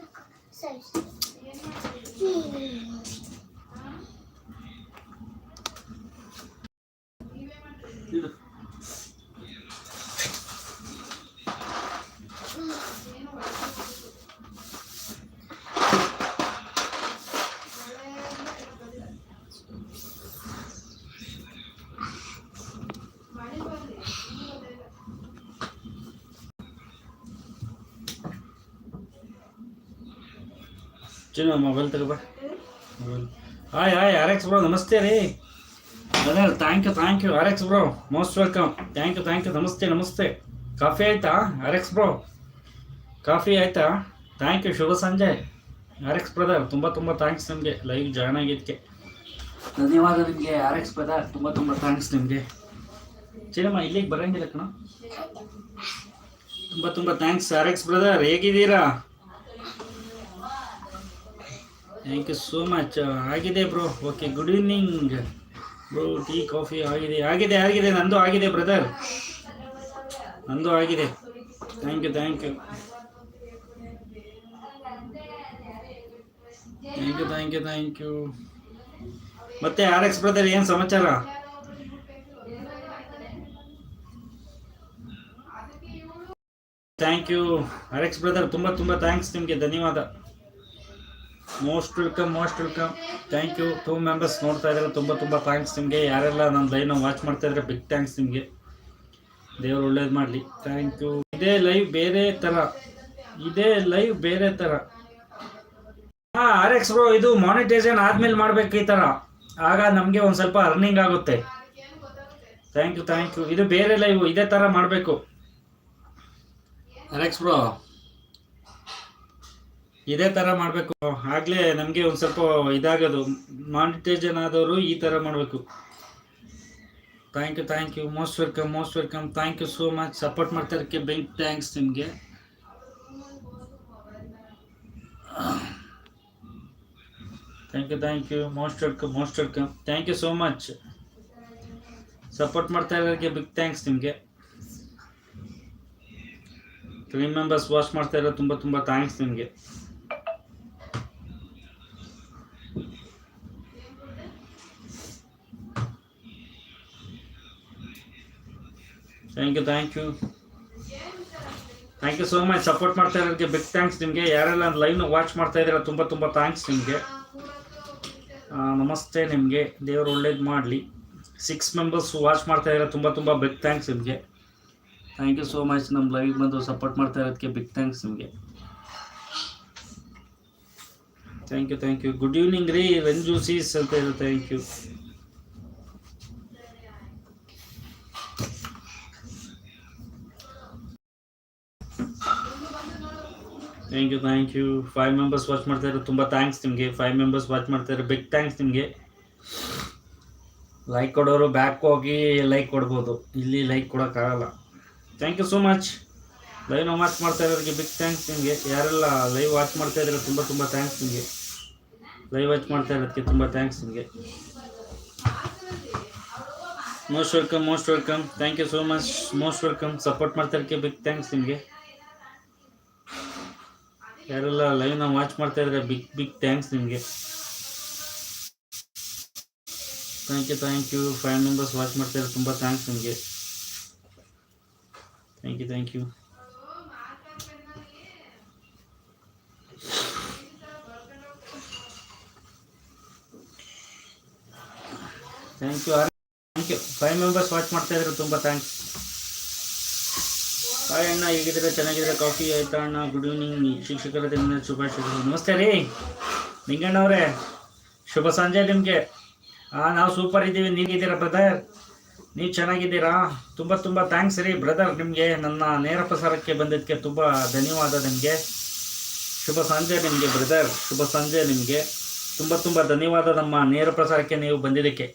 Çok sevdim. Hmm. ಚಿನ್ನ mobile ತಗೋಬ mobile. Hi hi R X bro ನಮಸ್ತೆ ರೀ. ಅದೇ thank you thank you R X bro most welcome thank you thank you ನಮಸ್ತೆ ನಮಸ್ತೆ. Coffee ಆಯ್ತಾ R X bro coffee ಆಯ್ತಾ? Thank you ಶುಭ ಸಂಜೆ. ಆರ್ ಎಕ್ಸ್ ಬ್ರದರ್ ತುಂಬ ತುಂಬ ಥ್ಯಾಂಕ್ಸ್ ನಿಮಗೆ. ಲೈವ್ ಜಾಯ್ನ್ ಆಗಿದ್ದಕ್ಕೆ. ಧನ್ಯವಾದ ನಿಮಗೆ ಆರ್ ಎಕ್ಸ್ ಬ್ರದರ್ ತುಂಬ ತುಂಬ ಥ್ಯಾಂಕ್ಸ್ ನಿಮಗೆ. ಚಿನ್ನಮ್ಮ, ಇಲ್ಲಿಗೆ ಬರೋಂಗಿಲ್ಲ ಕಣ. ತುಂಬ ತುಂಬ ಥ್ಯಾಂಕ್ಸ್ ಆರ್ ಎಕ್ಸ್ ಬ್ರದರ್ ಹೇಗಿದ್ದೀರಾ? ಥ್ಯಾಂಕ್ ಯು ಸೋ ಮಚ್ ಆಗಿದೆ bro okay good evening bro tea coffee ಆಗಿದೆ. ಆಗಿದೆ ಆಗಿದೆ. ನಂದು ಆಗಿದೆ ಬ್ರದರ್ ನಂದು ಆಗಿದೆ. Thank you thank you thank you thank you thank you ಮತ್ತೆ ಆರ್ ಎಕ್ಸ್ ಬ್ರದರ್ ಏನು ಸಮಾಚಾರ? Thank you R X brother ತುಂಬ ತುಂಬ ಥ್ಯಾಂಕ್ಸ್ ನಿಮಗೆ. ಧನ್ಯವಾದ. Most welcome most welcome thank you two members ನೋಡ್ತಾ ಇದ್ದಾರೆ. ತುಂಬ ತುಂಬ ಥ್ಯಾಂಕ್ಸ್ ನಿಮಗೆ. ಯಾರೆಲ್ಲ ನನ್ನ ಲೈವ್ನ ವಾಚ್ ಮಾಡ್ತಾ ಇದ್ದಾರೆ ಬಿಗ್ ಥ್ಯಾಂಕ್ಸ್ ನಿಮಗೆ. ದೇವರು ಒಳ್ಳೇದು ಮಾಡಲಿ. ಥ್ಯಾಂಕ್ ಯು ಇದೇ ಲೈವ್ ಬೇರೆ ಥರ ಇದೇ ಲೈವ್ ಬೇರೆ ಥರ ಹಾಂ ಆರ್ ಎಕ್ಸ್ ಬ್ರೋ ಇದು ಮಾನಿಟೈಸೇಷನ್ ಆದಮೇಲೆ ಮಾಡ್ಬೇಕು ಈ ಥರ ಆಗ ನಮಗೆ ಒಂದು ಸ್ವಲ್ಪ ಅರ್ನಿಂಗ್ ಆಗುತ್ತೆ. ಥ್ಯಾಂಕ್ ಯು ಥ್ಯಾಂಕ್ ಯು ಇದು ಬೇರೆ ಲೈವ್ ಇದೇ ಥರ ಮಾಡಬೇಕು. ಆರ್ ಎಕ್ಸ್ ಬ್ರೋ ಇದೇ ತರ ಮಾಡಬೇಕು. ಆಗ್ಲೇ ನಮಗೆ ಒಂದ್ ಸ್ವಲ್ಪ ಇದಾಗೋದು. ಮಾನಿಟೈಸೇಷನ್ ಆದವರು ಈ ತರ ಮಾಡಬೇಕು. Thank you thank you most welcome most welcome thank you so much support ಮಾಡ್ತಾ ಇರೋಕ್ಕೆ ಬಿಗ್ ಥ್ಯಾಂಕ್ಸ್ ನಿಮಗೆ. Thank you thank you most welcome most welcome thank you so much support ಮಾಡ್ತಾ ಇರೋಕ್ಕೆ ಬಿಗ್ ಥ್ಯಾಂಕ್ಸ್ ನಿಮಗೆ. ತ್ರೀ ಮೆಂಬರ್ಸ್ ವಾಚ್ ಮಾಡ್ತಾ ಇರೋ ತುಂಬ ತುಂಬ ಥ್ಯಾಂಕ್ಸ್ ನಿಮಗೆ. Thank you thank you thank you so much support ಮಾಡ್ತಾ ಇರೋದಕ್ಕೆ ಬಿಗ್ ಥ್ಯಾಂಕ್ಸ್ ನಿಮಗೆ. ಯಾರೆಲ್ಲ ಲೈವ್ನ ವಾಚ್ ಮಾಡ್ತಾ ಇದ್ದೀರಾ, ತುಂಬ ತುಂಬ ಥ್ಯಾಂಕ್ಸ್ ನಿಮಗೆ. ನಮಸ್ತೆ ನಿಮಗೆ. ದೇವರು ಒಳ್ಳೇದು ಮಾಡಲಿ. ಸಿಕ್ಸ್ ಮೆಂಬರ್ಸ್ ವಾಚ್ ಮಾಡ್ತಾ ಇದ್ದೀರಾ, ತುಂಬ ತುಂಬ ಬಿಗ್ ಥ್ಯಾಂಕ್ಸ್ ನಿಮಗೆ. ಥ್ಯಾಂಕ್ ಯು ಸೋ ಮಚ್ ನಮ್ಮ ಲೈವ್ ಬಂದು ಸಪೋರ್ಟ್ ಮಾಡ್ತಾ ಇರೋದಕ್ಕೆ ಬಿಗ್ ಥ್ಯಾಂಕ್ಸ್ ನಿಮಗೆ. Thank you thank you good evening ರೀ. ರಂಜು ಸೀಸ್ ಅಂತ ಹೇಳಿ thank you thank you thank you five members watch ಮಾಡ್ತಾ ಇರೋ ತುಂಬ ಥ್ಯಾಂಕ್ಸ್ ನಿಮಗೆ. ಫೈವ್ ಮೆಂಬರ್ಸ್ ವಾಚ್ ಮಾಡ್ತಾ ಇರೋ ಬಿಗ್ ಥ್ಯಾಂಕ್ಸ್ ನಿಮಗೆ. ಲೈಕ್ ಕೊಡೋರು ಬ್ಯಾಕ್ ಹೋಗಿ ಲೈಕ್ ಕೊಡ್ಬೋದು. ಇಲ್ಲಿ ಲೈಕ್ ಕೊಡೋಕ್ಕಾಗಲ್ಲ. ಥ್ಯಾಂಕ್ ಯು ಸೋ ಮಚ್ ಲೈವ್ನ ವಾಚ್ ಮಾಡ್ತಾ ಇರೋರಿಗೆ ಬಿಗ್ ಥ್ಯಾಂಕ್ಸ್ ನಿಮಗೆ. ಯಾರೆಲ್ಲ ಲೈವ್ ವಾಚ್ ಮಾಡ್ತಾ ಇದ್ರೆ ತುಂಬ ತುಂಬ ಥ್ಯಾಂಕ್ಸ್ ನಿಮಗೆ. ಲೈವ್ ವಾಚ್ ಮಾಡ್ತಾ ಇರೋದಕ್ಕೆ ತುಂಬ ಥ್ಯಾಂಕ್ಸ್ ನಿಮಗೆ. Most welcome most welcome thank you so much most welcome support ಮಾಡ್ತಾ ಇರೋಕ್ಕೆ ಬಿಗ್ ಥ್ಯಾಂಕ್ಸ್ ನಿಮಗೆ. ಯಾರೆಲ್ಲ ಲೈವ್ನ ವಾಚ್ ಮಾಡ್ತಾ ಇದ್ದಾರೆ ಬಿಗ್ ಬಿಗ್ ಥ್ಯಾಂಕ್ಸ್ ನಿಮಗೆ. Thank you thank you five members watch ಮಾಡ್ತಾ ಇದ್ದಾರೆ, ತುಂಬ ಥ್ಯಾಂಕ್ಸ್ ನಿಮಗೆ. Thank you thank you thank you thank you five members watch ಮಾಡ್ತಾ ಇದ್ದಾರೆ, ತುಂಬ ಥ್ಯಾಂಕ್ಸ್ ಹಾಯ್ ಅಣ್ಣ ಹೇಗಿದ್ದೀರಾ? ಚೆನ್ನಾಗಿದ್ರೆ ಕಾಫಿ ಆಯ್ತಾ ಅಣ್ಣ? ಗುಡ್ ಈವ್ನಿಂಗ್ ಶಿಕ್ಷಕರ ದಿನ ಶುಭಾಶಯಗಳು ನಮಸ್ತೆ ರೀ. ನಿಂಗಣ್ಣವರೇ ಶುಭ ಸಂಜೆ ನಿಮಗೆ. ಹಾಂ ನಾವು ಸೂಪರ್ ಇದ್ದೀವಿ. ನೀವಿದ್ದೀರಾ ಬ್ರದರ್ ನೀವು ಚೆನ್ನಾಗಿದ್ದೀರಾ? ತುಂಬ ತುಂಬ ಥ್ಯಾಂಕ್ಸ್ ರೀ ಬ್ರದರ್ ನಿಮಗೆ. ನನ್ನ ನೇರ ಪ್ರಸಾರಕ್ಕೆ ಬಂದಿದ್ದಕ್ಕೆ ತುಂಬ ಧನ್ಯವಾದ ನಿಮಗೆ. ಶುಭ ಸಂಜೆ ನಿಮಗೆ ಬ್ರದರ್ ಶುಭ ಸಂಜೆ ನಿಮಗೆ. ತುಂಬ ತುಂಬ ಧನ್ಯವಾದ ನಮ್ಮ ನೇರ ಪ್ರಸಾರಕ್ಕೆ ನೀವು ಬಂದಿದ್ದಕ್ಕೆ.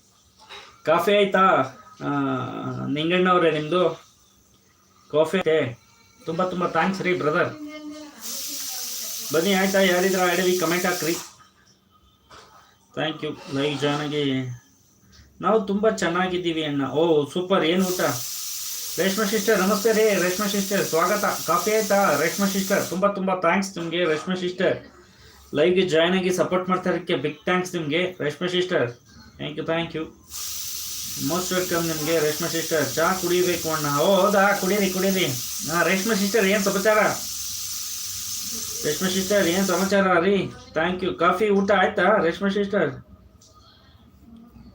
ಕಾಫಿ ಆಯಿತಾ? ನಿಂಗಣ್ಣವರೇ ನಿಮ್ಮದು ಕಾಫಿ ತುಂಬ ತುಂಬ ಥ್ಯಾಂಕ್ಸ್ ರೀ ಬ್ರದರ್ ಬನ್ನಿ, ಆಯ್ತಾ? ಯಾರಿದ್ರ ಆಡಿವಿ ಕಮೆಂಟ್ ಹಾಕ್ರಿ. ಥ್ಯಾಂಕ್ ಯು ಲೈವ್ ಜಾಯ್ನ್ ಆಗಿ ನಾವು ತುಂಬ ಚೆನ್ನಾಗಿದ್ದೀವಿ ಅಣ್ಣ. ಓ ಸೂಪರ್ ಏನು ಊಟ? ರೇಷ್ಮಾ ಸಿಸ್ಟರ್ ನಮಸ್ತೆ ರೀ. ರೇಷ್ಮಾ ಸಿಸ್ಟರ್ ಸ್ವಾಗತ. ಕಾಫಿ ಆಯ್ತಾ? ರೇಷ್ಮಾ ಸಿಸ್ಟರ್ ತುಂಬ ತುಂಬ ಥ್ಯಾಂಕ್ಸ್ ನಿಮಗೆ, ರೇಷ್ಮಾ ಸಿಸ್ಟರ್ ಲೈವ್ಗೆ ಜಾಯ್ನ್ ಆಗಿ ಸಪೋರ್ಟ್ ಮಾಡ್ತಾ ಇರೋಕ್ಕೆ ಬಿಗ್ ಥ್ಯಾಂಕ್ಸ್ ನಿಮಗೆ, Reshma sister thank you thank you most welcome ನಿಮಗೆ ರೇಷ್ಮೆ ಸಿಸ್ಟರ್ ಚಹಾ ಕುಡಿಬೇಕು ಅಣ್ಣ. ಹೌದಾ? ಕುಡೀರಿ ಕುಡೀರಿ. ಹಾಂ, ರೇಷ್ಮೆ ಸಿಸ್ಟರ್ ಏನು ಸಮಾಚಾರ? ರೇಷ್ಮೆ ಸಿಸ್ಟರ್ ಏನು ಸಮಾಚಾರ ರೀ? ಥ್ಯಾಂಕ್ ಯು ಕಾಫಿ, ಊಟ ಆಯ್ತಾ Reshma sister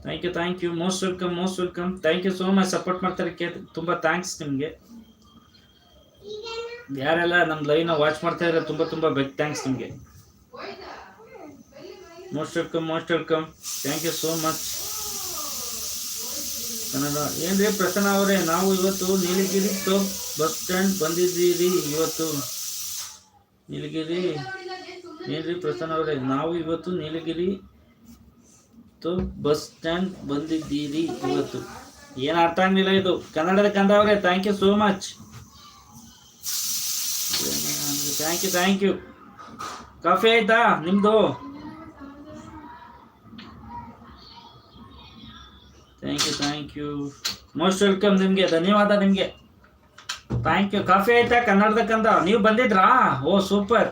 thank you thank you most welcome most welcome thank you so much support ಮಾಡ್ತಾರೆ ತುಂಬ ಥ್ಯಾಂಕ್ಸ್ ನಿಮಗೆ. ಯಾರೆಲ್ಲ ನಮ್ಮ ಲೈವ್ನ ವಾಚ್ ಮಾಡ್ತಾ ಇದ್ದಾರೆ ತುಂಬ ತುಂಬ ಬೆಗ್ ಥ್ಯಾಂಕ್ಸ್ ನಿಮಗೆ. Most welcome most welcome thank you so much Kannada ಏನ್ರಿ ಪ್ರಸನ್ನ ಅವರೇ, ನಾವು ಇವತ್ತು ನೀಲಗಿರಿ ತೋ ಬಸ್ ಸ್ಟ್ಯಾಂಡ್ ಬಂದಿದ್ದೀರಿ ಇವತ್ತು. ನೀಲಗಿರಿ, ಏನ್ರಿ ಪ್ರಸನ್ನ ಅವರೇ, ನಾವು ಇವತ್ತು ನೀಲಗಿರಿ ಟು ಬಸ್ ಸ್ಟ್ಯಾಂಡ್ ಬಂದಿದ್ದೀರಿ ಇವತ್ತು. ಏನು ಅರ್ಥ ಆಗಲಿಲ್ಲ ಇದು? ಕನ್ನಡದ ಕಂದ ಅವರೇ thank you so much thank you thank you coffee ಆಯ್ತಾ ನಿಮ್ಮದು thank you thank you most welcome ನಿಮಗೆ, ಧನ್ಯವಾದ ನಿಮಗೆ. ಥ್ಯಾಂಕ್ ಯು ಕಾಫಿ ಆಯ್ತಾ ಕನ್ನಡದಕ್ಕಂತ ನೀವು ಬಂದಿದ್ರಾ? ಓ ಸೂಪರ್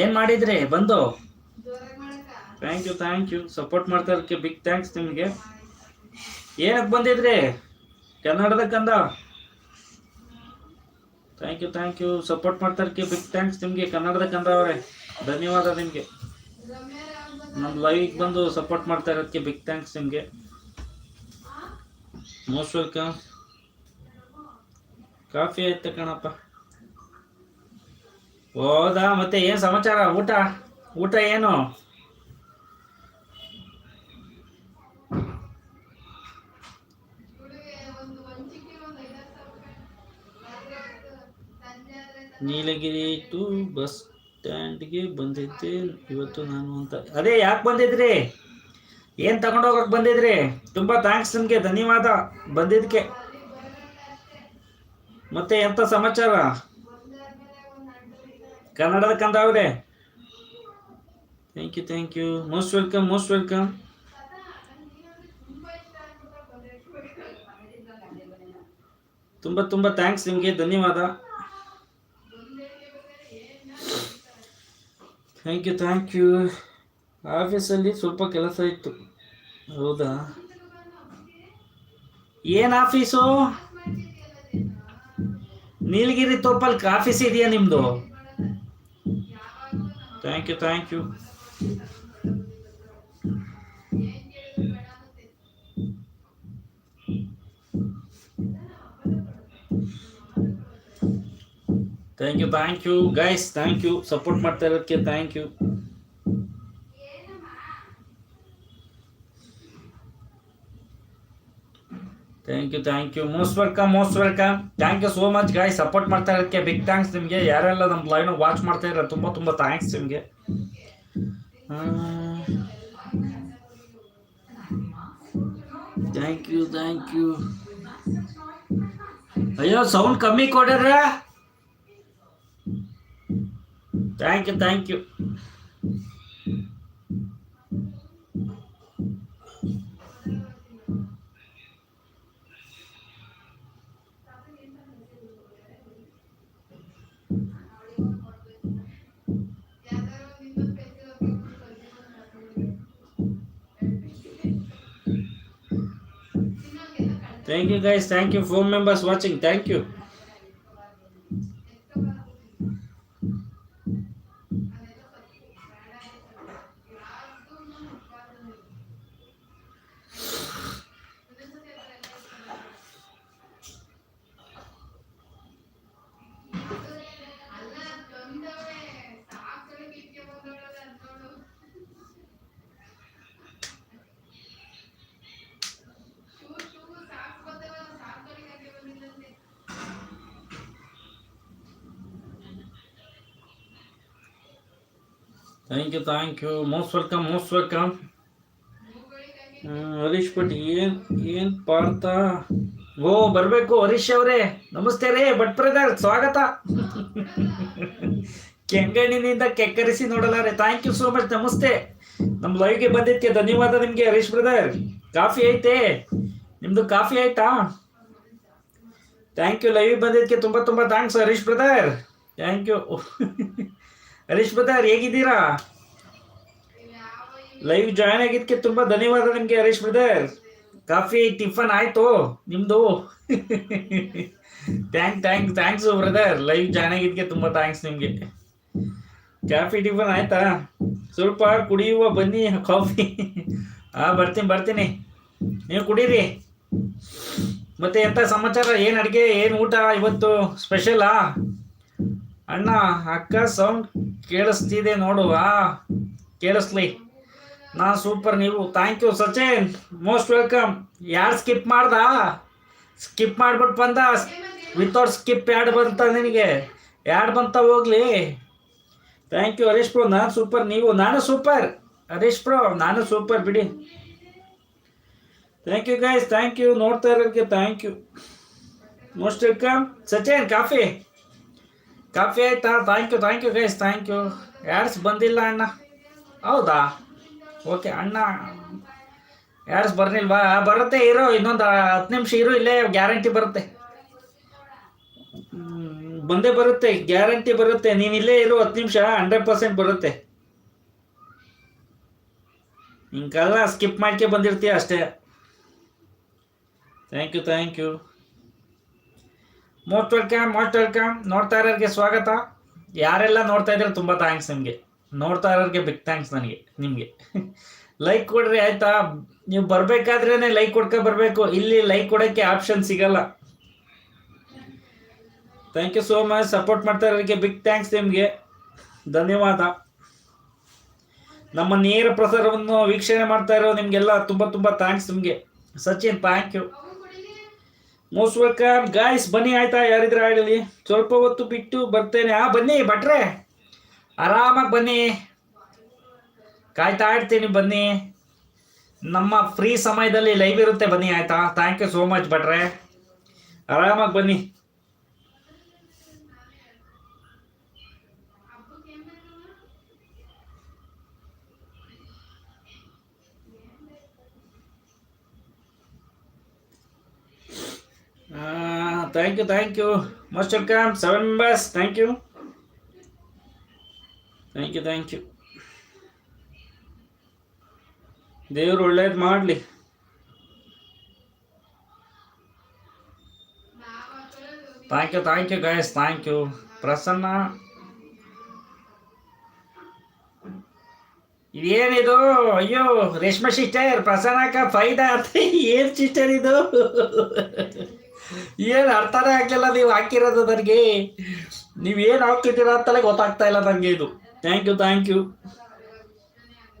ಏನು ಮಾಡಿದ್ರಿ? ಬಂದು? Thank you thank you support ಮಾಡ್ತಾ ಇರೋಕ್ಕೆ ಬಿಗ್ ಥ್ಯಾಂಕ್ಸ್ ನಿಮಗೆ. ಏನಕ್ಕೆ ಬಂದಿದ್ರಿ? ಕನ್ನಡದಕ್ಕಂದ? ಕಂದ thank you thank you support ಮಾಡ್ತಾ ಇರೋಕ್ಕೆ ಬಿಗ್ ಥ್ಯಾಂಕ್ಸ್ ನಿಮಗೆ ಕನ್ನಡದಕ್ಕಂದ ಕಂದ ಅವರೇ ಧನ್ಯವಾದ ನಿಮಗೆ. ನಮ್ಮ ಲೈವ್ಗೆ ಬಂದು ಸಪೋರ್ಟ್ ಮಾಡ್ತಾ ಇರೋದಕ್ಕೆ ಬಿಗ್ ಥ್ಯಾಂಕ್ಸ್ ನಿಮಗೆ. ಮೋಸ್ಟ್ ವೆಲ್ಕಮ್ ಕಾಫಿ ಆಯ್ತು ಕಣಪ್ಪ? ಹೌದಾ, ಮತ್ತೆ ಏನು ಸಮಾಚಾರ? ಊಟ? ಊಟ ಏನು? ನೀಲಗಿರಿ ಟು ಬಸ್ ಸ್ಟ್ಯಾಂಡ್ಗೆ ಬಂದೈತೆ ಇವತ್ತು ನಾನು ಅಂತ. ಅದೇ ಯಾಕೆ ಬಂದಿದ್ರಿ? ಏನು ತಗೊಂಡೋಗಕ್ಕೆ ಬಂದಿದ್ರಿ? ತುಂಬ ಥ್ಯಾಂಕ್ಸ್ ನಿಮಗೆ, ಧನ್ಯವಾದ. ಬಂದಿದ್ದಕ್ಕೆ ಮತ್ತೆ ಎಂಥ ಸಮಾಚಾರ? ಕನ್ನಡದ ಕಂದಾವ್ರೆ. Thank you thank you most welcome most welcome ತುಂಬ ತುಂಬ ಥ್ಯಾಂಕ್ಸ್ ನಿಮಗೆ, ಧನ್ಯವಾದ. ಥ್ಯಾಂಕ್ ಯು ಥ್ಯಾಂಕ್ ಯು ಆಫೀಸಲ್ಲಿ ಸ್ವಲ್ಪ ಕೆಲಸ ಇತ್ತು. ಹೌದಾ? ಏನು ಆಫೀಸು? ನೀಲಗಿರಿ ತೋಪಲ್ಲಿ ಆಫೀಸ್ ಇದೆಯಾ ನಿಮ್ಮದು thank you thank you thank you thank you guys thank you support ಮಾಡ್ತಾ ಇರೋದಕ್ಕೆ thank you thank you thank you most welcome most welcome thank you so much guy support ಮಾಡ್ತಾ ಇರೋದಕ್ಕೆ ಬಿಗ್ ಥ್ಯಾಂಕ್ಸ್ ನಿಮಗೆ. ಯಾರೆಲ್ಲ ನಮ್ಮ ಲೈವ್ನ ವಾಚ್ ಮಾಡ್ತಾ ಇರೋ ತುಂಬ ತುಂಬ ಥ್ಯಾಂಕ್ಸ್ ನಿಮಗೆ. ಥ್ಯಾಂಕ್ ಯು ಥ್ಯಾಂಕ್ ಯು ಅಯ್ಯೋ ಸೌಂಡ್ ಕಮ್ಮಿ ಕೊಡ್ಯಾರ Thank you, Thank you Thank you, guys. Thank you. phone members watching. Thank you. Thank you thank you most welcome most welcome Harish Bhat, ಏನ್ ಏನ್ ಪಾರ್ಥ? ಓ, ಬರಬೇಕು ಹರೀಶ್ ಅವರೇ. ನಮಸ್ತೆ ರೇ, ಭಟ್ ಬ್ರದರ್, ಸ್ವಾಗತ. ಕೆಂಗಣ್ಣಿನಿಂದ ಕೆಕ್ಕರಿಸಿ ನೋಡಲಾರೆ ಥ್ಯಾಂಕ್ ಯು ಸೋ ಮಚ್ ನಮಸ್ತೆ. ನಮ್ಮ ಲೈವ್ಗೆ ಬಂದಿದ್ದಕ್ಕೆ ಧನ್ಯವಾದ ನಿಮಗೆ, ಹರೀಶ್ ಬ್ರದರ್. ಕಾಫಿ ಐತೆ. ನಿಮ್ಮದು ಕಾಫಿ ಆಯ್ತಾ? ಥ್ಯಾಂಕ್ ಯು ಲೈವ್ ಬಂದಿದ್ದಕ್ಕೆ ತುಂಬ ತುಂಬ thanks Harish brother. Thank you Harish brother, ಹೇಗಿದ್ದೀರಾ? ಲೈವ್ ಜಾಯ್ನ್ ಆಗಿದ್ದಕ್ಕೆ ತುಂಬಾ ಧನ್ಯವಾದ ನಿಮ್ಗೆ ಹರೀಶ್ ಬ್ರದರ್. ಕಾಫಿ, ಟಿಫನ್ ಆಯ್ತು ನಿಮ್ಮದು thank thank thanks brother. Live join ಆಗಿದ್ದಕ್ಕೆ ತುಂಬಾ ಥ್ಯಾಂಕ್ಸ್ ನಿಮಗೆ. ಕಾಫಿ, ಟಿಫನ್ ಆಯ್ತಾ? ಸ್ವಲ್ಪ ಕುಡಿಯುವ, ಬನ್ನಿ, ಕಾಫಿ. ಹಾ ಬರ್ತೀನಿ ಬರ್ತೀನಿ. ನೀವು ಕುಡೀರಿ. ಮತ್ತೆ ಎಂತ ಸಮಾಚಾರ? ಏನು ಅಡುಗೆ? ಏನು ಊಟ ಇವತ್ತು? ಸ್ಪೆಷಲಾ ಅಣ್ಣ, ಅಕ್ಕ ಸೌಂಡ್ ಕೇಳಿಸ್ತಿದೆ ನೋಡುವ ಕೇಳಿಸ್ಲಿ. ನಾ ಸೂಪರ್ ನೀವು thank you Sachin most welcome ಯಾರು ಸ್ಕಿಪ್ ಮಾಡ್ದ? ಸ್ಕಿಪ್ ಮಾಡ್ಬಿಟ್ಟು ಬಂದ? ವಿತೌಟ್ ಸ್ಕಿಪ್ ಯಾಡ್ ಬಂತ ನಿನಗೆ? ಯಾಡ್ ಬಂತ ಹೋಗ್ಲಿ? ಥ್ಯಾಂಕ್ ಯು ಹರೀಶ್ ಪ್ರೋ ನಾನು ಸೂಪರ್ ನೀವು, ನಾನು ಸೂಪರ್ ಹರೀಶ್ ಪ್ರೋ ನಾನು ಸೂಪರ್ ಬಿಡಿ. Thank you guys thank you ನೋಡ್ತಾ ಇರೋದಕ್ಕೆ thank you most welcome Sachin, coffee. Coffee ಆಯ್ತಾ thank you thank you guys thank you ಯಾರ್ಸ್ ಬಂದಿಲ್ಲ ಅಣ್ಣ. ಹೌದಾ? ಓಕೆ ಅಣ್ಣ. ಯಾರ್ಸ್ ಬರ್ನಿಲ್ವಾ ಬರುತ್ತೆ, ಇರೋ, ಇನ್ನೊಂದು ಹತ್ತು ನಿಮಿಷ ಇರು, ಇಲ್ಲೇ ಗ್ಯಾರಂಟಿ ಬರುತ್ತೆ. ಬಂದೇ ಬರುತ್ತೆ ಗ್ಯಾರಂಟಿ ಬರುತ್ತೆ. ನೀನು ಇಲ್ಲೇ ಇರು, ಹತ್ತು ನಿಮಿಷ ಹಂಡ್ರೆಡ್ ಪರ್ಸೆಂಟ್ ಬರುತ್ತೆ. ಹಿಂಗೆಲ್ಲ ಸ್ಕಿಪ್ ಮಾಡ್ಕೆ ಬಂದಿರ್ತೀಯ ಅಷ್ಟೇ. Thank you thank you most welcome most welcome ನೋಡ್ತಾ ಇರೋರಿಗೆ ಸ್ವಾಗತ. ಯಾರೆಲ್ಲ ನೋಡ್ತಾ ಇದ್ರೆ ತುಂಬ ಥ್ಯಾಂಕ್ಸ್ ನಿಮಗೆ. ನೋಡ್ತಾ ಇರೋರಿಗೆ ಬಿಗ್ ಥ್ಯಾಂಕ್ಸ್ ನನಗೆ, ನಿಮಗೆ. ಲೈಕ್ ಕೊಡ್ರಿ ಆಯ್ತಾ? ನೀವು ಬರ್ಬೇಕಾದ್ರೇ ಲೈಕ್ ಕೊಡ್ಕೊ ಬರಬೇಕು. ಇಲ್ಲಿ ಲೈಕ್ ಕೊಡೋಕ್ಕೆ ಆಪ್ಷನ್ ಸಿಗಲ್ಲ. Thank you so much support ಮಾಡ್ತಾ ಇರೋರಿಗೆ ಬಿಗ್ ಥ್ಯಾಂಕ್ಸ್ ನಿಮಗೆ. ಧನ್ಯವಾದ. ನಮ್ಮ ನೇರ ಪ್ರಸಾರವನ್ನು ವೀಕ್ಷಣೆ ಮಾಡ್ತಾ ಇರೋ ನಿಮಗೆಲ್ಲ ತುಂಬ ತುಂಬ ಥ್ಯಾಂಕ್ಸ್ ನಿಮಗೆ. Sachin thank you most welcome guys ಬನ್ನಿ ಆಯ್ತಾ? ಯಾರಿದ್ರೆ ಆಗಲಿ? ಸ್ವಲ್ಪ ಹೊತ್ತು ಬಿಟ್ಟು ಬರ್ತೇನೆ. ಆ, ಬನ್ನಿ, ಭಟ್ರೆ. ಆರಾಮಾಗಿ ಬನ್ನಿ. ಕಾಯ್ತಾ ಇರ್ತೀನಿ, ಬನ್ನಿ. ನಮ್ಮ ಫ್ರೀ ಸಮಯದಲ್ಲಿ ಲೈವ್ ಇರುತ್ತೆ, ಬನ್ನಿ, ಆಯ್ತಾ? ಥ್ಯಾಂಕ್ ಯು ಸೋ ಮಚ್ ಭಟ್ರೆ. ಆರಾಮಾಗಿ ಬನ್ನಿ. Thank you thank you most welcome seven members thank you thank you thank you ದೇವರು ಒಳ್ಳೇದು ಮಾಡಲಿ. Thank you thank you guys thank you Prasanna. ಇದೇನಿದು? ಅಯ್ಯೋ, ರೇಷ್ಮೆ ಸಿಸ್ಟರ್ ಪ್ರಸನ್ನಕ್ಕ ಫೈದಾ ಏನು ಸಿಸ್ಟರ್ ಇದು? ಏನು ಅರ್ಥನೇ ಆಗ್ಲಿಲ್ಲ ನೀವು ಹಾಕಿರೋದು ನನಗೆ. ನೀವೇನು ಹಾಕ್ತಿದ್ದೀರಾ ಅಂತಲೇ ಗೊತ್ತಾಗ್ತಾ ಇಲ್ಲ ನನಗೆ ಇದು. Thank you thank you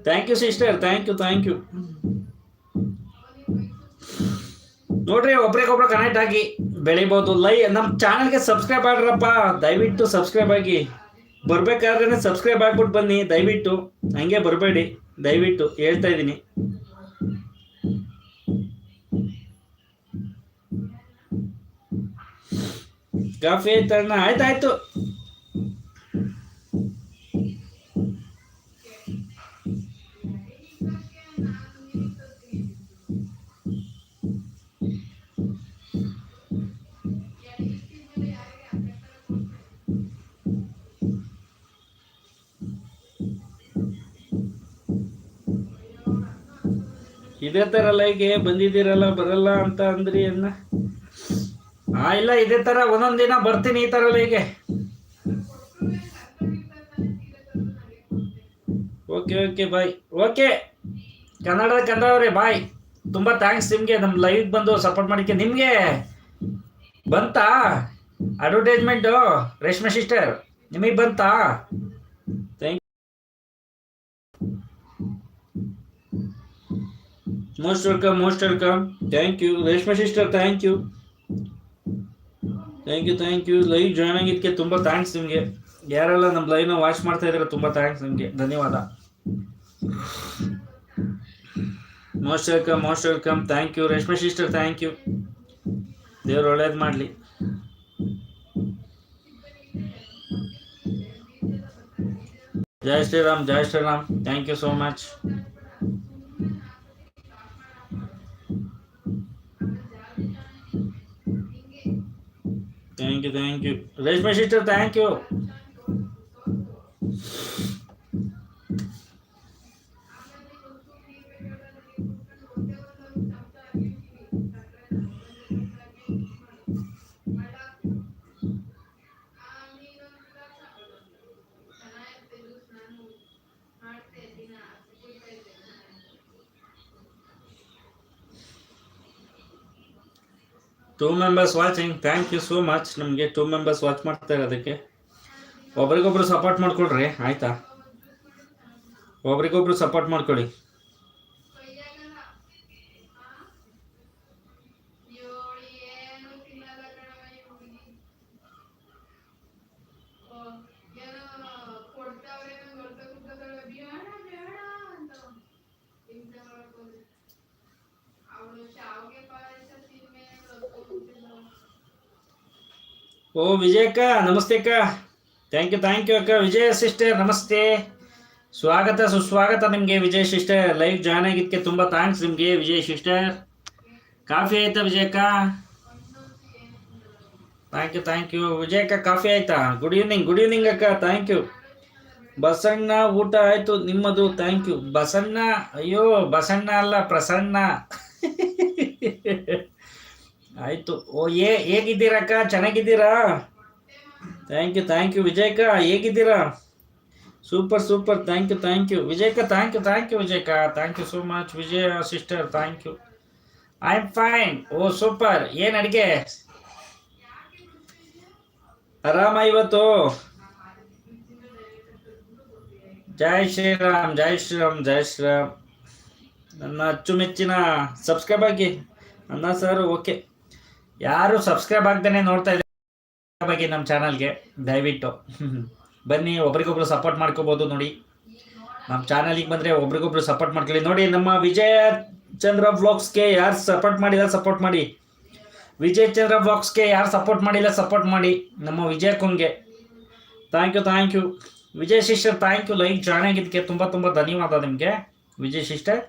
thank you sister thank you thank you ನೋಡ್ರಿ, ಒಬ್ರಿಗೊಬ್ರು ಕನೆಕ್ಟ್ ಆಗಿ ಬೆಳಿಬೋದು. ಲೈ ನಮ್ಮ ಚಾನಲ್ಗೆ ಸಬ್ಸ್ಕ್ರೈಬ್ ಮಾಡ್ರಪ್ಪ ದಯವಿಟ್ಟು ಸಬ್ಸ್ಕ್ರೈಬ್ ಆಗಿ. ಬರ್ಬೇಕಾದ್ರೆ ಸಬ್ಸ್ಕ್ರೈಬ್ ಆಗ್ಬಿಟ್ಟು ಬನ್ನಿ. ದಯವಿಟ್ಟು. ಹಂಗೆ ಬರಬೇಡಿ. ದಯವಿಟ್ಟು ಹೇಳ್ತಾ ಇದ್ದೀನಿ. ಕಾಫಿ ಆಯ್ತಣ್ಣ ಆಯ್ತಾಯ್ತು. ಇದೇ ತರ ಲೈಗೆ ಬಂದಿದ್ದೀರಲ್ಲ ಬರಲ್ಲ ಅಂತ ಅಂದ್ರಿ ಅನ್ನ ಆ, ಇಲ್ಲ, ಇದೇ ತರ ಒಂದೊಂದ್ ದಿನ ಬರ್ತೀನಿ ಈ ತರ ಹೀಗೆ. Okay okay, bye. Okay. Kannada ಕನ್ನಡವ್ರೆ bye. ತುಂಬ ಥ್ಯಾಂಕ್ಸ್ ನಿಮಗೆ. ನಮ್ಮ ಲೈವ್ ಬಂದು ಸಪೋರ್ಟ್ ಮಾಡಿಕ್ಕೆ ನಿಮಗೆ. ಬಂತಾ? ಅಡ್ವರ್ಟೈಸ್ಮೆಂಟು ರೇಷ್ಮೆ ಸಿಸ್ಟರ್ ನಿಮಗೆ ಬಂತಾ? Thank most welcome most welcome thank you Reshma sister thank you thank you thank you live join ಆಗಿದ್ದಕ್ಕೆ ತುಂಬ ಥ್ಯಾಂಕ್ಸ್ ನಿಮಗೆ. ಯಾರೆಲ್ಲ ನಮ್ಮ ಲೈವ್ನ ವಾಚ್ ಮಾಡ್ತಾ ಇದ್ದಾರೆ, ತುಂಬ ಥ್ಯಾಂಕ್ಸ್ ನಿಮಗೆ. ಧನ್ಯವಾದ. Most welcome most welcome thank you Reshma sister thank you ದೇವ್ರು ಒಳ್ಳೇದು ಮಾಡಲಿ. ಜೈ ಶ್ರೀರಾಮ್ ಜೈ Shriram. Thank you so much thank you thank you Reshma sister two members watching thank you so much ನಮಗೆ ಟೂ ಮೆಂಬರ್ಸ್ ವಾಚ್ ಮಾಡ್ತಾ ಇರೋದಕ್ಕೆ. ಒಬ್ರಿಗೊಬ್ರು support ಮಾಡ್ಕೊಳ್ರಿ. ಆಯ್ತಾ? ಒಬ್ರಿಗೊಬ್ರು ಸಪೋರ್ಟ್ ಮಾಡ್ಕೊಳ್ಳಿ ಓ ವಿಜಯ ಅಕ್ಕ ನಮಸ್ತೆ ಅಕ್ಕ. ಥ್ಯಾಂಕ್ ಯು ಥ್ಯಾಂಕ್ ಯು ಅಕ್ಕ. ವಿಜಯ ಸಿಸ್ಟರ್ ನಮಸ್ತೆ. ಸ್ವಾಗತ, ಸುಸ್ವಾಗತ ನಿಮಗೆ, ವಿಜಯ್ ಸಿಸ್ಟರ್ ಲೈವ್ ಜಾಯ್ನ್ ಆಗಿದ್ದಕ್ಕೆ ತುಂಬ ಥ್ಯಾಂಕ್ಸ್ ನಿಮಗೆ, ವಿಜಯ್ ಸಿಸ್ಟರ್ ಕಾಫಿ ಆಯ್ತಾ ವಿಜಯ ಅಕ್ಕ thank you thank you Vijaya ಅಕ್ಕ ಕಾಫಿ ಆಯ್ತಾ? ಗುಡ್ ಈವ್ನಿಂಗ್ ಗುಡ್ ಈವ್ನಿಂಗ್ ಅಕ್ಕ. ಥ್ಯಾಂಕ್ ಯು ಬಸಣ್ಣ, ಊಟ ಆಯಿತು. ನಿಮ್ಮದು ಥ್ಯಾಂಕ್ ಯು ಬಸಣ್ಣ, ಅಯ್ಯೋ, ಬಸಣ್ಣ ಅಲ್ಲ ಪ್ರಸನ್ನ ಆಯ್ತು. ಓ, ಏ ಹೇಗಿದ್ದೀರಕ್ಕ ಚೆನ್ನಾಗಿದ್ದೀರಾ? ಥ್ಯಾಂಕ್ ಯು ಥ್ಯಾಂಕ್ ಯು ವಿಜಯಕ್ಕ. ಹೇಗಿದ್ದೀರಾ? Super super thank you thank you ವಿಜಯಕ್ಕ thank you thank you ವಿಜಯಕ್ಕ. Thank you so much Vijaya sister thank you I am fine O super ಏನು ಅಡುಗೆ? ಆರಾಮ ಇವತ್ತು? ಜೈ ಶ್ರೀರಾಮ್ ಜೈ ಶ್ರೀರಾಮ್ ಜೈ ಶ್ರೀರಾಮ್. ನನ್ನ ಅಚ್ಚುಮೆಚ್ಚಿನ ಸಬ್ಸ್ಕ್ರೈಬ್ ಆಗಿ. ಅನ್ನ ಸರ್ ಓಕೆ ಯಾರು ಸಬ್ಸ್ಕ್ರೈಬ್ ಆಗ್ತಾನೆ ನೋಡ್ತಾ ಇದ್ದಾರೆ ಬಗ್ಗೆ ನಮ್ಮ ಚಾನಲ್ಗೆ ದಯವಿಟ್ಟು. ಬನ್ನಿ, ಒಬ್ರಿಗೊಬ್ರು ಸಪೋರ್ಟ್ ಮಾಡ್ಕೋಬೋದು ನೋಡಿ. ನಮ್ಮ ಚಾನಲಿಗೆ ಬಂದರೆ ಒಬ್ರಿಗೊಬ್ರು ಸಪೋರ್ಟ್ ಮಾಡ್ಕೊಳ್ಳಿ. ನೋಡಿ, ನಮ್ಮ ವಿಜಯ ಚಂದ್ರ ವ್ಲಾಗ್ಸ್ಗೆ ಯಾರು ಸಪೋರ್ಟ್ ಮಾಡಿಲ್ಲ ಸಪೋರ್ಟ್ ಮಾಡಿ. ವಿಜಯ್ ಚಂದ್ರ ವ್ಲಾಗ್ಸ್ಗೆ ಯಾರು ಸಪೋರ್ಟ್ ಮಾಡಿಲ್ಲ ಸಪೋರ್ಟ್ ಮಾಡಿ. ನಮ್ಮ ವಿಜಯ ಕುಂಗೆ. Thank you thank you Vijay sister thank you like join ಆಗಿದ್ದಕ್ಕೆ ತುಂಬ ತುಂಬ ಧನ್ಯವಾದ ನಿಮಗೆ. Vijay sister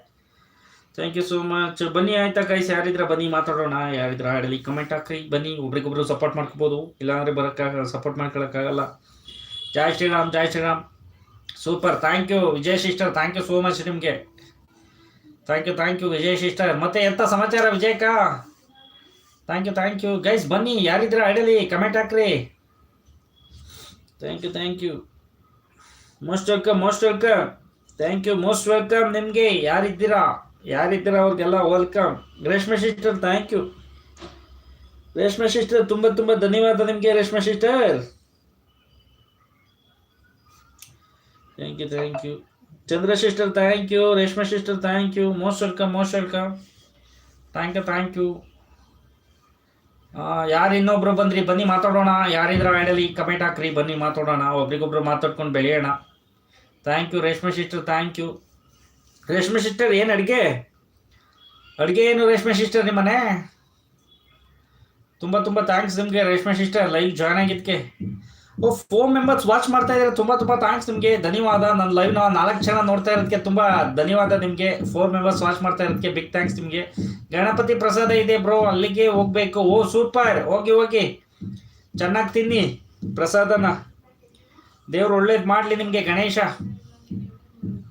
thank you so much ಬನ್ನಿ, ಆಯ್ತಾ ಕೈಸ್ ಯಾರಿದ್ರೆ ಬನ್ನಿ ಮಾತಾಡೋಣ? ಯಾರಿದ್ರ ಆಡಲಿ ಕಮೆಂಟ್ ಹಾಕ್ರಿ ಬನ್ನಿ, ಒಬ್ರಿಗೊಬ್ರು ಸಪೋರ್ಟ್ ಮಾಡ್ಕೋಬೋದು. ಇಲ್ಲಾಂದ್ರೆ ಬರೋಕ್ಕಾಗ ಸಪೋರ್ಟ್ ಮಾಡ್ಕೊಳಕ್ಕಾಗಲ್ಲ. ಜೈ ಶ್ರೀರಾಮ್ ಜೈ Shriram. Super thank you Vijay sister thank you so much ನಿಮಗೆ. Thank you thank you Vijay sister ಮತ್ತೆ ಎಂಥ ಸಮಾಚಾರ ವಿಜಯಕ್ಕ? Thank you thank you guys ಬನ್ನಿ, ಯಾರಿದ್ರೆ ಆಡಲಿ ಕಮೆಂಟ್ ಹಾಕ್ರಿ. Thank you thank you most welcome most welcome thank you most welcome ನಿಮಗೆ. ಯಾರಿದ್ದೀರಾ? ಯಾರಿದ್ದೀರಾ ಅವ್ರಿಗೆಲ್ಲ welcome Reshma sister thank you Reshma sister ತುಂಬ ತುಂಬ ಧನ್ಯವಾದ ನಿಮಗೆ Reshma sister thank you thank you Chandra sister thank you Reshma sister thank you most welcome most welcome thank you thank you ಯಾರು ಇನ್ನೊಬ್ರು ಬಂದ್ರಿ, ಬನ್ನಿ ಮಾತಾಡೋಣ. ಯಾರಿದ್ರ ಆಡಲಿ ಕಮೆಂಟ್ ಹಾಕ್ರಿ, ಬನ್ನಿ ಮಾತಾಡೋಣ. ಒಬ್ರಿಗೊಬ್ರು ಮಾತಾಡ್ಕೊಂಡು ಬೆಳೆಯೋಣ. Thank you Reshma sister thank you Reshma sister, ಏನು ಅಡುಗೆ? ಅಡುಗೆ ಏನು ರೇಷ್ಮೆ ಸಿಸ್ಟರ್ ನಿಮ್ಮನೆ? ತುಂಬ ತುಂಬ ಥ್ಯಾಂಕ್ಸ್ ನಿಮಗೆ ರೇಷ್ಮೆ ಸಿಸ್ಟರ್ ಲೈವ್ ಜಾಯ್ನ್ ಆಗಿದ್ದಕ್ಕೆ. ಓ ಫೋರ್ ಮೆಂಬರ್ಸ್ ವಾಚ್ ಮಾಡ್ತಾ ಇದ್ದಾರೆ? ತುಂಬ ತುಂಬ ಥ್ಯಾಂಕ್ಸ್ ನಿಮಗೆ. ಧನ್ಯವಾದ. ನನ್ನ ಲೈವ್ನ ನಾಲ್ಕು ಜನ ನೋಡ್ತಾ ಇರೋದಕ್ಕೆ ತುಂಬ ಧನ್ಯವಾದ ನಿಮಗೆ. ಫೋರ್ ಮೆಂಬರ್ಸ್ ವಾಚ್ ಮಾಡ್ತಾ ಇರೋದಕ್ಕೆ ಬಿಗ್ ಥ್ಯಾಂಕ್ಸ್ ನಿಮಗೆ. ಗಣಪತಿ ಪ್ರಸಾದ ಇದೆ ಬ್ರೋ ಅಲ್ಲಿಗೆ ಹೋಗ್ಬೇಕು. ಓ ಸೂಪರ್ ಹೋಗಿ ಹೋಗಿ. ಚೆನ್ನಾಗಿ ತಿನ್ನಿ ಪ್ರಸಾದನ. ದೇವ್ರು ಒಳ್ಳೇದು ಮಾಡಲಿ ನಿಮಗೆ Ganesha.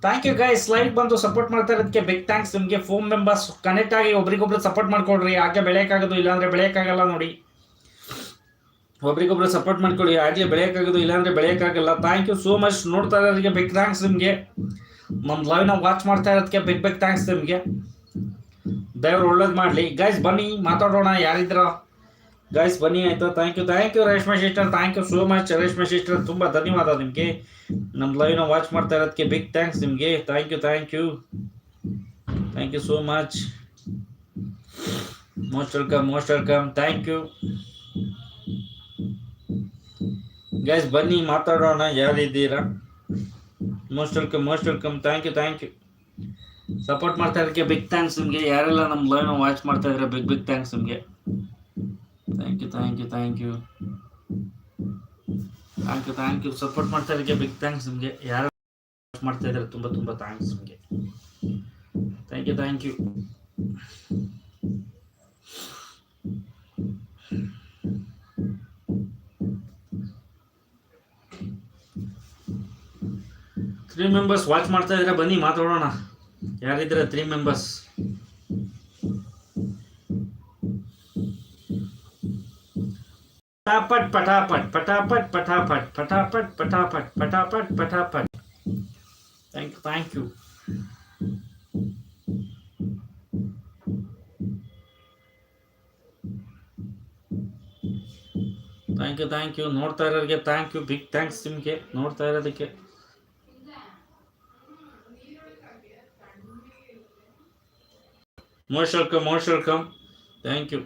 Thank you guys like ಬಂದು ಸಪೋರ್ಟ್ ಮಾಡ್ತಾ ಇರೋದಕ್ಕೆ ಬಿಗ್ ಥ್ಯಾಂಕ್ಸ್ ನಿಮಗೆ ಫೋನ್ ಮೆಂಬರ್ಸ್ ಕನೆಕ್ಟ್ ಆಗಿ ಒಬ್ರಿಗೊಬ್ರು ಸಪೋರ್ಟ್ ಮಾಡ್ಕೊಳ್ರಿ. ಹಾಗೆ ಬೆಳೆಯೋಕ್ಕಾಗೋದು ಇಲ್ಲಾಂದ್ರೆ ಬೆಳೆಯೋಕ್ಕಾಗಲ್ಲ ನೋಡಿ. ಒಬ್ರಿಗೊಬ್ರು ಸಪೋರ್ಟ್ ಮಾಡ್ಕೊಳ್ಳಿ. ಆಗಲೇ ಬೆಳೆಯೋಕ್ಕಾಗೋದು ಇಲ್ಲಾಂದ್ರೆ ಬೆಳೆಯೋಕ್ಕಾಗಲ್ಲ. ಥ್ಯಾಂಕ್ ಯು ಸೋ ಮಚ್ ನೋಡ್ತಾ ಇರೋದಕ್ಕೆ ಬಿಗ್ ಥ್ಯಾಂಕ್ಸ್ ನಿಮಗೆ. ನಮ್ಮ ಲೈವ್ನ ವಾಚ್ ಮಾಡ್ತಾ ಇರೋದಕ್ಕೆ ಬಿಗ್ ಬಿಗ್ ಥ್ಯಾಂಕ್ಸ್ ನಿಮಗೆ. ದೇವ್ರು ಒಳ್ಳೇದು ಮಾಡಲಿ. ಗೈಸ್ ಬನ್ನಿ, ಮಾತಾಡೋಣ. ಯಾರಿದ್ರ? ಗೈಸ್ ಬನ್ನಿ, ಆಯ್ತಾ? Thank you thank you Reshma sister thank you so much Reshma sister ತುಂಬ ಧನ್ಯವಾದ ನಿಮಗೆ. ನಮ್ಮ ಲೈವ್ನ ವಾಚ್ ಮಾಡ್ತಾ ಇರೋದಕ್ಕೆ ಬಿಗ್ ಥ್ಯಾಂಕ್ಸ್ ನಿಮಗೆ. Thank you thank you thank you so much most welcome most welcome thank you guys ಬನ್ನಿ, ಮಾತಾಡೋಣ. ಯಾರಿದ್ದೀರಾ? Most welcome most welcome thank you thank you support ಮಾಡ್ತಾ ಇರೋದಕ್ಕೆ ಬಿಗ್ ಥ್ಯಾಂಕ್ಸ್ ನಿಮಗೆ. ಯಾರೆಲ್ಲ ನಮ್ಮ ಲೈವ್ನ ವಾಚ್ ಮಾಡ್ತಾ ಇದ್ರೆ ಬಿಗ್ ಬಿಗ್ ಥ್ಯಾಂಕ್ಸ್ ನಿಮಗೆ. Thank you thank you thank you thank you thank you support ಮಾಡ್ತಾ ಇದಕ್ಕೆ ಬಿಗ್ ಥ್ಯಾಂಕ್ಸ್ ನಿಮಗೆ. ಯಾರು ಮಾಡ್ತಾ ಇದ್ದಾರೆ ತುಂಬ ತುಂಬ ಥ್ಯಾಂಕ್ಸ್ ನಿಮಗೆ. Thank you thank you three members watch ಮಾಡ್ತಾ ಇದ್ರೆ ಬನ್ನಿ, ಮಾತಾಡೋಣ. ಯಾರಿದ್ರೆ ತ್ರೀ ಮೆಂಬರ್ಸ್ ಪಟಾಪಟ್ ಪಟಾಪಟ್ ಪಟಾಪಟ್ ಪಟಾಪಟ್ ಪಟಾಪಟ್ ಪಟಾಪಟ್ ಪಟಾಪಟ್ ಪಟಾಪಟ್ thank you thank you thank you thank you ನೋಡ್ತಾ ಇರೋರಿಗೆ ಥ್ಯಾಂಕ್ ಯು ಬಿಗ್ ಥ್ಯಾಂಕ್ಸ್ ನಿಮಗೆ. ನೋಡ್ತಾ ಇರೋದಕ್ಕೆ. Most welcome most welcome thank you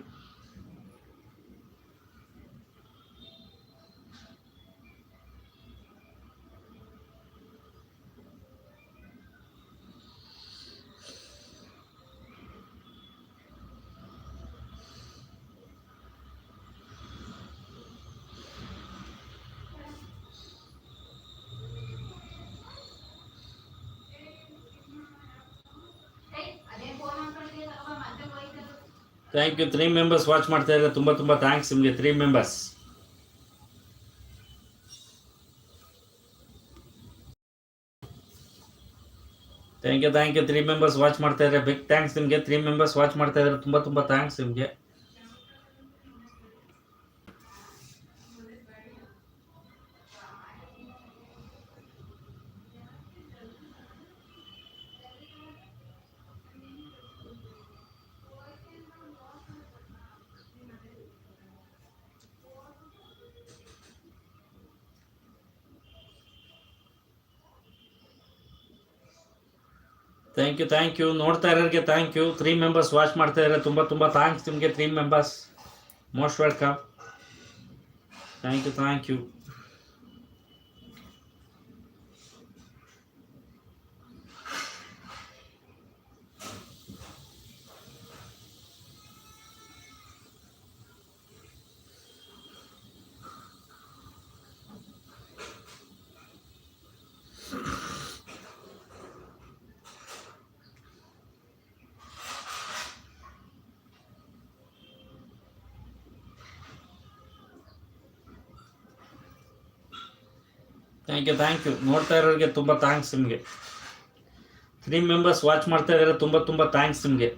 thank you three members watch ಮಾಡ್ತಾ ಇದ್ದಾರೆ. ತುಂಬ ತುಂಬ ಥ್ಯಾಂಕ್ಸ್ ನಿಮಗೆ. Three members thank you thank you three members watch ಮಾಡ್ತಾ ಇದ್ದಾರೆ. ಬಿಗ್ ಥ್ಯಾಂಕ್ಸ್ ನಿಮಗೆ. ತ್ರೀ ಮೆಂಬರ್ಸ್ ವಾಚ್ ಮಾಡ್ತಾ ಇದ್ದಾರೆ. ತುಂಬ ತುಂಬ ಥ್ಯಾಂಕ್ಸ್ ನಿಮಗೆ. ಥ್ಯಾಂಕ್ ಯು ಥ್ಯಾಂಕ್ ಯು ನೋಡ್ತಾ ಇರೋರಿಗೆ thank you three members watch ಮಾಡ್ತಾ ಇದ್ದಾರೆ. ತುಂಬ ತುಂಬ ಥ್ಯಾಂಕ್ಸ್ ನಿಮಗೆ three members most welcome thank you thank you thank you thank you ನೋಡ್ತಾ ಇರೋರಿಗೆ ತುಂಬ ಥ್ಯಾಂಕ್ಸ್ ನಿಮಗೆ. ತ್ರೀ ಮೆಂಬರ್ಸ್ ವಾಚ್ ಮಾಡ್ತಾ ಇದ್ದಾರೆ, ತುಂಬ ತುಂಬ ಥ್ಯಾಂಕ್ಸ್ ನಿಮಗೆ.